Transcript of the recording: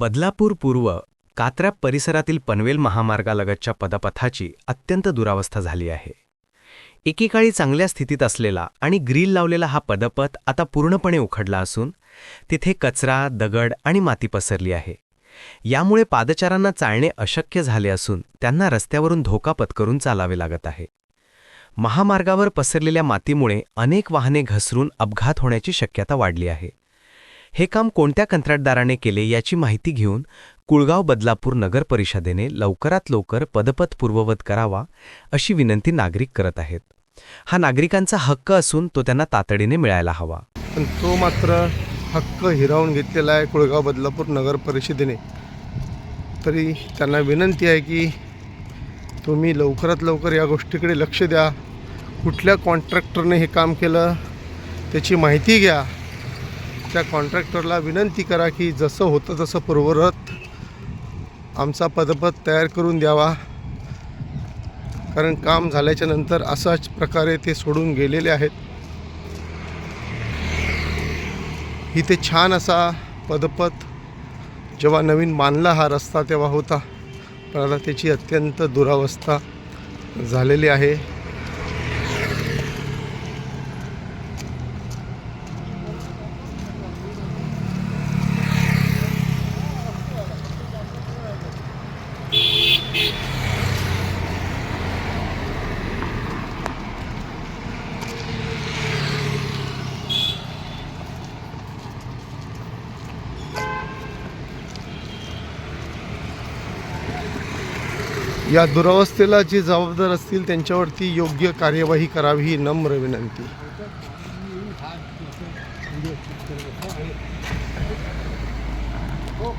बदलापूर पूर्व कात्र्याप परिसरातील पनवेल महामार्गालगतच्या पदपथाची अत्यंत दुरावस्था झाली आहे. एकेकाळी चांगल्या स्थितीत असलेला आणि ग्रील लावलेला हा पदपथ आता पूर्णपणे उखडला असून तिथे कचरा दगड आणि माती पसरली आहे. यामुळे पादचारांना चालणे अशक्य झाले असून त्यांना रस्त्यावरून धोका पत्करून चालावे लागत आहे. महामार्गावर पसरलेल्या मातीमुळे अनेक वाहने घसरून अपघात होण्याची शक्यता वाढली आहे. हे काम कोणत्या कंत्राटदाराने केले याची माहिती घेऊन कुळगाव बदलापूर नगर परिषदेने लवकरात लवकर पदपथ पूर्ववत करावा अशी विनंती नागरिक करत आहेत. हा नागरिकांचा हक्क असून तो त्यांना तातडीने मिळायला हवा. पण तो मात्र हक्क हिरावून घेतलेला आहे कुळगाव बदलापूर नगर परिषदेने. तरी त्यांना विनंती आहे की तुम्ही लवकरात लवकर या गोष्टीकडे लक्ष द्या. कुठल्या कॉन्ट्रॅक्टरने हे काम केलं त्याची माहिती घ्या. त्या कॉन्ट्रॅक्टरला विनंती करा की जसं होतं तसं पूर्वरत आमचा पदपथ तयार करून द्यावा. कारण काम झाल्याच्यानंतर अशाच प्रकारे ते सोडून गेलेले आहेत. इथे छान असा पदपथ जेव्हा नवीन बांधला हा रस्ता तेव्हा होता. पण आता त्याची अत्यंत दुरावस्था झालेली आहे. या दुरावस्थेला जे जबाबदार असतील त्यांच्यावरती योग्य कार्यवाही करावी ही नम्र विनंती. हो,